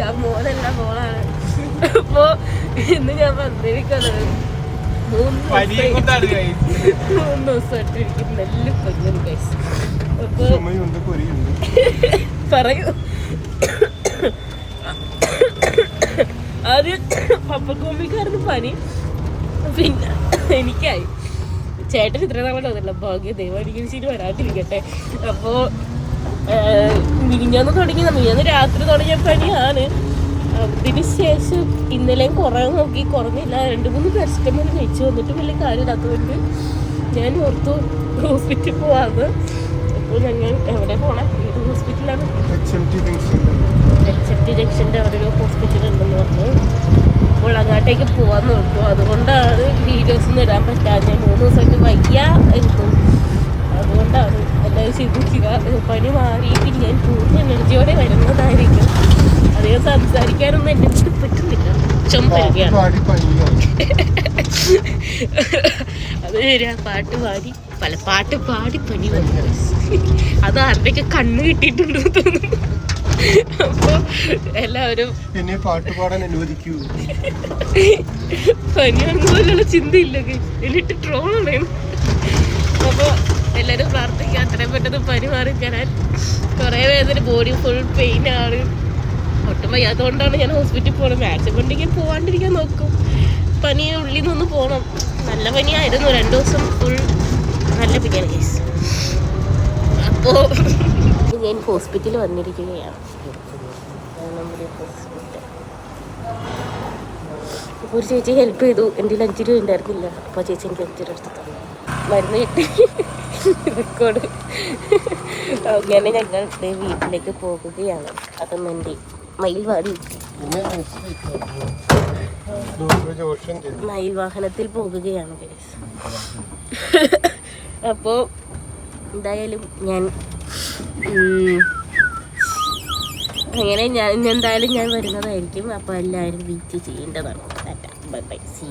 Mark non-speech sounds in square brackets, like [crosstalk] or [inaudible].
ഞാൻ മോനല്ല മോളാണ്. അപ്പോ ഇന്ന് ഞാൻ വന്നിരിക്കുന്നത് മൂന്ന് ദിവസമായിട്ട് എനിക്ക് നല്ല ഗൈസ് അപ്പൊ പറയൂ. ആദ്യം പപ്പക്കോമിക്കാരന് പനി. പിന്നെ എനിക്കായി. ചേട്ടൻ ഇത്ര നാളെ തോന്നില്ല ഭാഗ്യ ദൈവം എനിക്ക് ശരി വരാതിരിക്കട്ടെ. അപ്പോ മിനിഞ്ഞാന്ന് തുടങ്ങി. മിനിഞ്ഞാന്ന് രാത്രി തുടങ്ങിയ പനിയാണ് അതിന് ശേഷം ഇന്നലെയും കുറേ നോക്കി. കുറഞ്ഞില്ല. രണ്ട് മൂന്ന് കസ്റ്റമർ കഴിച്ചു വന്നിട്ട് വലിയ കാര്യമില്ലാത്തതുകൊണ്ട് ഞാൻ ഓർത്തു ഹോസ്പിറ്റലിൽ പോവാന്ന്. അപ്പോൾ ഞങ്ങൾ എവിടെ പോണേ? ഏത് ഹോസ്പിറ്റലാണ് എച്ച് എം ടി ജംഗ്ഷന്റെ അവിടെ ഒരു ഹോസ്പിറ്റൽ ഉണ്ടെന്ന് പറഞ്ഞു. അപ്പോൾ അങ്ങോട്ടേക്ക് പോകാൻ നോക്കും. അതുകൊണ്ടാണ് വീഡിയോസ് ഒന്നും ഇടാൻ പറ്റാതെ മൂന്ന് ദിവസമായിട്ട് വയ്യ എടുത്തു അതുകൊണ്ടാണ് എല്ലാവരും ചിന്തിക്കുക പനി മാറിയിട്ട് ഞാൻ പൂർണ എനർജിയോടെ വരുന്നതായിരിക്കും അധികം സംസാരിക്കാനൊന്നും എന്നെ കൊണ്ട് പറ്റുന്നില്ല. ചുമ പാടി അത് ശരിയാ പാട്ട് പാടി. പല പാട്ട് പാടി പനി വന്നു. അത് ആരുടെയൊക്കെ കണ്ണ് കിട്ടിയിട്ടുണ്ടോ തോന്നുന്നു. അപ്പോൾ എല്ലാവരും എന്നെ പാട്ട് പാടാൻ അനുവദിക്കൂ. പനിയാണെന്നുള്ള ചിന്തയില്ല. എന്നിട്ട് ട്രോളാണ് അപ്പൊ എല്ലാരും പ്രാർത്ഥിക്കുക അത്രയും പെട്ടെന്ന് പനി മാറി. തരാൻ കുറേ വേദന ബോഡി ഫുൾ പെയിൻ ആണ്. ഒട്ടും അതുകൊണ്ടാണ് ഞാൻ ഹോസ്പിറ്റലിൽ പോകണം മാക്സിമം ഉണ്ടെങ്കിൽ പോകാണ്ടിരിക്കാൻ നോക്കും. പനി ഉള്ളിൽ നിന്ന് പോകണം നല്ല പനിയായിരുന്നു. രണ്ട് ദിവസം ഫുൾ നല്ല പനിയാണ് കേസ് അപ്പോൾ ഞാൻ ഹോസ്പിറ്റലിൽ വന്നിരിക്കുകയാണ്. ഒരു ചേച്ചി ഹെൽപ്പ് ചെയ്തു. എന്റെ കയ്യിൽ അഞ്ച് രൂപ ഉണ്ടായിരുന്നില്ല. അപ്പോൾ ചേച്ചി എനിക്ക് അഞ്ച് രൂപ എടുത്ത് തന്നു. മരുന്ന് കിട്ടി. റെക്കോർഡ് അങ്ങനെ ഞങ്ങൾ വീട്ടിലേക്ക് പോകുകയാണ്. അതും മെണ്ടി മയിൽവാടി മയിൽ വാഹനത്തിൽ പോകുകയാണ്. [laughs] അപ്പോൾ എന്തായാലും ഞാൻ അങ്ങനെ ഞാൻ എന്തായാലും ഞാൻ വരുന്നതായിരിക്കും. അപ്പോൾ എല്ലാവരും വീറ്റ് ചെയ്യേണ്ടതാണ്. Bye bye see